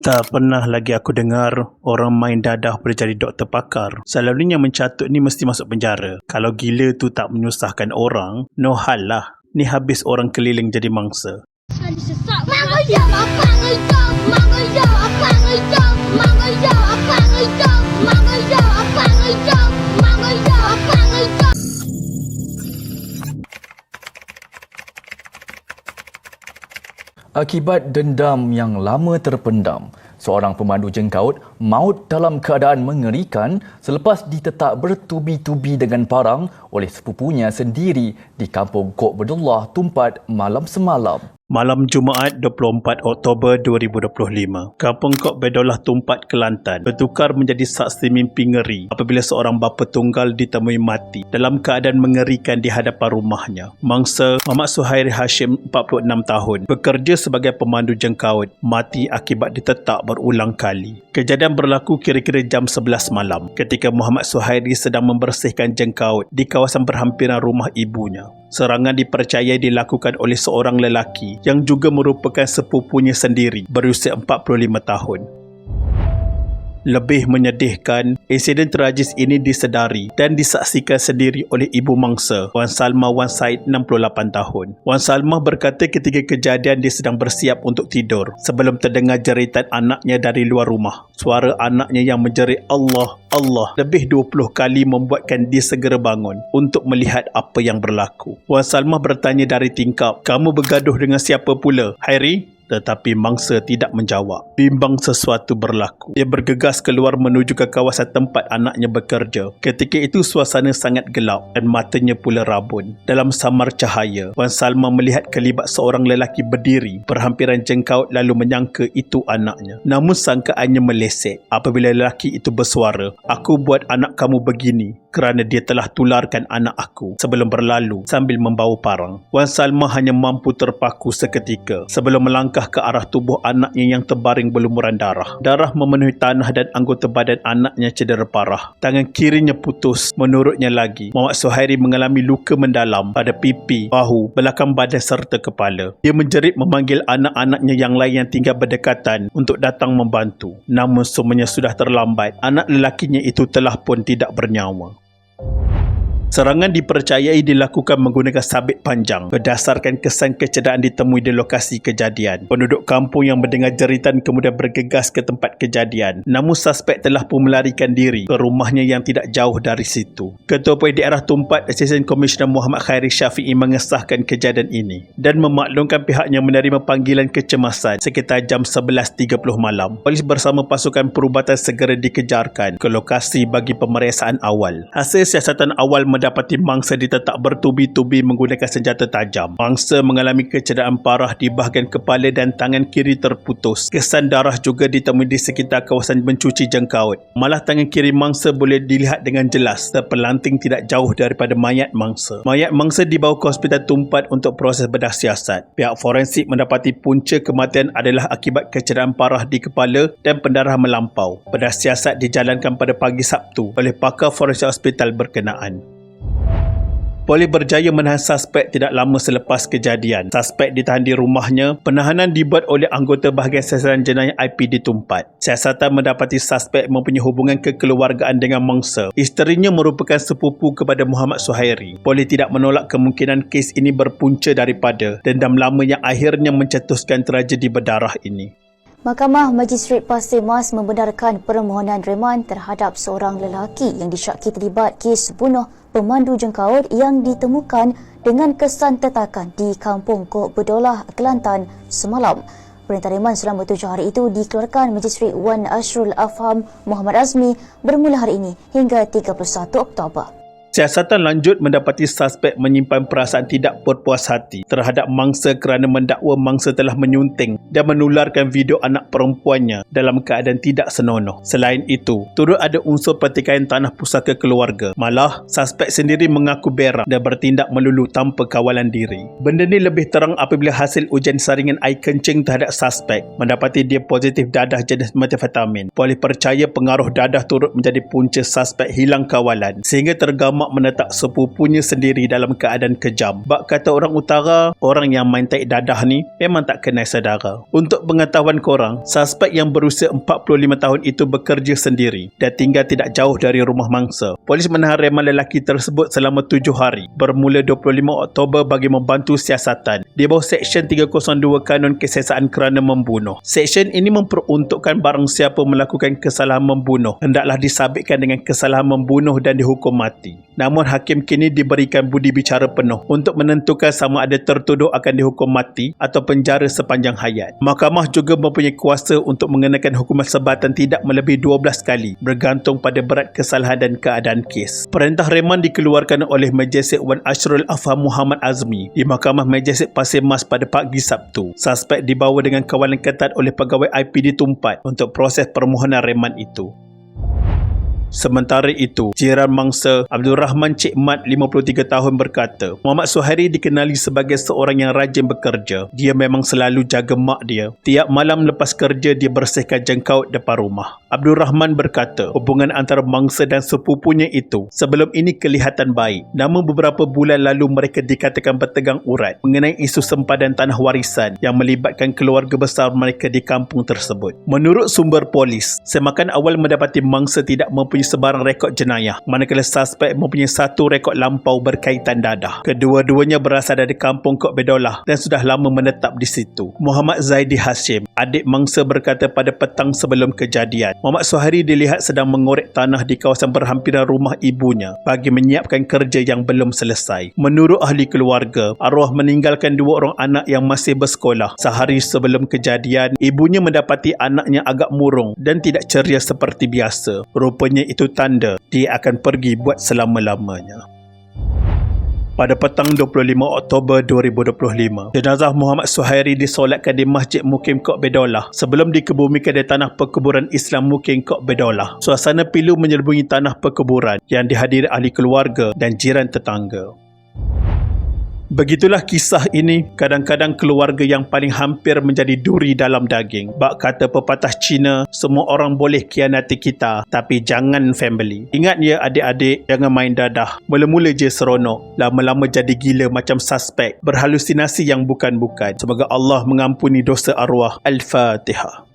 Tak pernah lagi aku dengar orang main dadah boleh jadi doktor pakar. Selalunya mencatut ni mesti masuk penjara. Kalau gila tu tak menyusahkan orang, no hal lah. Ni habis orang keliling jadi mangsa. Sesak Mak ayam apa ayam Akibat dendam yang lama terpendam, seorang pemandu jengkaut maut dalam keadaan mengerikan selepas ditetak bertubi-tubi dengan parang oleh sepupunya sendiri di kampung Kok Bedullah Tumpat malam semalam. Malam Jumaat 24 Oktober 2025, Kampung Kok Bedolah Tumpat Kelantan bertukar menjadi saksi mimpi ngeri apabila seorang bapa tunggal ditemui mati dalam keadaan mengerikan di hadapan rumahnya. Mangsa Muhammad Suhairi Hashim 46 tahun bekerja sebagai pemandu jengkaut mati akibat ditetak berulang kali. Kejadian berlaku kira-kira jam 11 malam ketika Muhammad Suhairi sedang membersihkan jengkaut di kawasan berhampiran rumah ibunya. Serangan dipercayai dilakukan oleh seorang lelaki yang juga merupakan sepupunya sendiri berusia 45 tahun. Lebih menyedihkan, insiden tragis ini disedari dan disaksikan sendiri oleh ibu mangsa, Wan Salma Wan Said 68 tahun. Wan Salma berkata ketika kejadian dia sedang bersiap untuk tidur sebelum terdengar jeritan anaknya dari luar rumah. Suara anaknya yang menjerit Allah, Allah lebih 20 kali membuatkan dia segera bangun untuk melihat apa yang berlaku. Wan Salma bertanya dari tingkap, kamu bergaduh dengan siapa pula? Hairi? Tetapi mangsa tidak menjawab. Bimbang sesuatu berlaku. Dia bergegas keluar menuju ke kawasan tempat anaknya bekerja. Ketika itu suasana sangat gelap dan matanya pula rabun. Dalam samar cahaya, Wan Salma melihat kelibat seorang lelaki berdiri berhampiran jengkaut lalu menyangka itu anaknya. Namun sangkaannya meleset apabila lelaki itu bersuara, Aku buat anak kamu begini kerana dia telah tularkan anak aku sebelum berlalu sambil membawa parang. Wan Salma hanya mampu terpaku seketika sebelum melangkah ke arah tubuh anaknya yang terbaring berlumuran darah. Darah memenuhi tanah dan anggota badan anaknya cedera parah. Tangan kirinya putus. Menurutnya lagi, Muhammad Suhairi mengalami luka mendalam pada pipi, bahu, belakang badan serta kepala. Dia menjerit memanggil anak-anaknya yang lain yang tinggal berdekatan untuk datang membantu. Namun semuanya sudah terlambat. Anak lelakinya itu telah pun tidak bernyawa. Serangan dipercayai dilakukan menggunakan sabit panjang berdasarkan kesan kecederaan ditemui di lokasi kejadian. Penduduk kampung yang mendengar jeritan kemudian bergegas ke tempat kejadian. Namun suspek telah pun melarikan diri ke rumahnya yang tidak jauh dari situ. Ketua PDRah Tumpat Assistant Commissioner Muhammad Khairi Syafi'i mengesahkan kejadian ini dan memaklumkan pihaknya menerima panggilan kecemasan sekitar jam 11.30 malam. Polis bersama pasukan perubatan segera dikejarkan ke lokasi bagi pemeriksaan awal. Hasil siasatan awal mendapati mangsa ditetak bertubi-tubi menggunakan senjata tajam. Mangsa mengalami kecederaan parah di bahagian kepala dan tangan kiri terputus. Kesan darah juga ditemui di sekitar kawasan mencuci jengkaut. Malah tangan kiri mangsa boleh dilihat dengan jelas terpelanting tidak jauh daripada mayat mangsa. Mayat mangsa dibawa ke hospital Tumpat untuk proses bedah siasat. Pihak forensik mendapati punca kematian adalah akibat kecederaan parah di kepala dan pendarahan melampau. Bedah siasat dijalankan pada pagi Sabtu oleh pakar forensik hospital berkenaan. Polis berjaya menahan suspek tidak lama selepas kejadian. Suspek ditahan di rumahnya. Penahanan dibuat oleh anggota bahagian siasatan jenayah IP di Tumpat. Siasatan mendapati suspek mempunyai hubungan kekeluargaan dengan mangsa. Isterinya merupakan sepupu kepada Muhammad Suhairi. Polis tidak menolak kemungkinan kes ini berpunca daripada dendam lama yang akhirnya mencetuskan tragedi berdarah ini. Mahkamah Magistrate Pasir Mas membenarkan permohonan reman terhadap seorang lelaki yang disyaki terlibat kes bunuh pemandu jengkaut yang ditemukan dengan kesan tetakan di Kampung Kok Bedolah, Kelantan semalam. Perintah reman selama tujuh hari itu dikeluarkan Magistrate Wan Ashrul Afham Muhammad Azmi bermula hari ini hingga 31 Oktober. Siasatan lanjut mendapati suspek menyimpan perasaan tidak berpuas hati terhadap mangsa kerana mendakwa mangsa telah menyunting dan menularkan video anak perempuannya dalam keadaan tidak senonoh. Selain itu, turut ada unsur pertikaian tanah pusaka keluarga. Malah, suspek sendiri mengaku berak dan bertindak melulu tanpa kawalan diri. Benda ni lebih terang apabila hasil ujian saringan air kencing terhadap suspek mendapati dia positif dadah jenis metafetamin. Polis percaya pengaruh dadah turut menjadi punca suspek hilang kawalan sehingga tergama mak menetap sepupunya sendiri dalam keadaan kejam. Bak kata orang utara, orang yang main taik dadah ni memang tak kenal saudara. Untuk pengetahuan korang, suspek yang berusia 45 tahun itu bekerja sendiri dan tinggal tidak jauh dari rumah mangsa. Polis menahan reman lelaki tersebut selama tujuh hari bermula 25 Oktober bagi membantu siasatan di bawah Seksyen 302 Kanun Kesesaan Kerana Membunuh. Seksyen ini memperuntukkan barang siapa melakukan kesalahan membunuh hendaklah disabitkan dengan kesalahan membunuh dan dihukum mati. Namun hakim kini diberikan budi bicara penuh untuk menentukan sama ada tertuduh akan dihukum mati atau penjara sepanjang hayat. Mahkamah juga mempunyai kuasa untuk mengenakan hukuman sebatan tidak melebihi 12 kali bergantung pada berat kesalahan dan keadaan kes. Perintah reman dikeluarkan oleh Majesik Wan Ashrul Afham Muhammad Azmi di Mahkamah Majesik Pasir Mas pada pagi Sabtu. Suspek dibawa dengan kawalan ketat oleh pegawai IPD Tumpat untuk proses permohonan reman itu. Sementara itu, jiran mangsa Abdul Rahman Cik Mat 53 tahun berkata, Muhammad Suhairi dikenali sebagai seorang yang rajin bekerja. Dia memang selalu jaga mak dia. Tiap malam lepas kerja, dia bersihkan jengkaut depan rumah. Abdul Rahman berkata, hubungan antara mangsa dan sepupunya itu sebelum ini kelihatan baik. Namun beberapa bulan lalu mereka dikatakan bertegang urat mengenai isu sempadan tanah warisan yang melibatkan keluarga besar mereka di kampung tersebut. Menurut sumber polis, semakan awal mendapati mangsa tidak mempunyai mempunyai sebarang rekod jenayah manakala suspek mempunyai satu rekod lampau berkaitan dadah. Kedua-duanya berasal dari kampung Kok Bedolah dan sudah lama menetap di situ. Muhammad Zaidi Hashim, adik mangsa berkata pada petang sebelum kejadian, Muhammad Suhari dilihat sedang mengorek tanah di kawasan berhampiran rumah ibunya bagi menyiapkan kerja yang belum selesai. Menurut ahli keluarga, arwah meninggalkan dua orang anak yang masih bersekolah. Sehari sebelum kejadian, ibunya mendapati anaknya agak murung dan tidak ceria seperti biasa. Rupanya itu tanda dia akan pergi buat selama-lamanya. Pada petang 25 Oktober 2025, jenazah Muhammad Suhairi disolatkan di Masjid Mukim Kok Bedolah sebelum dikebumikan di tanah perkuburan Islam Mukim Kok Bedolah. Suasana pilu menyelubungi tanah perkuburan yang dihadiri ahli keluarga dan jiran tetangga. Begitulah kisah ini kadang-kadang keluarga yang paling hampir menjadi duri dalam daging. Bak kata pepatah Cina, semua orang boleh kianati kita tapi jangan family. Ingat ya adik-adik, jangan main dadah. Mula-mula je seronok, lama-lama jadi gila macam suspek. Berhalusinasi yang bukan-bukan. Semoga Allah mengampuni dosa arwah. Al-Fatihah.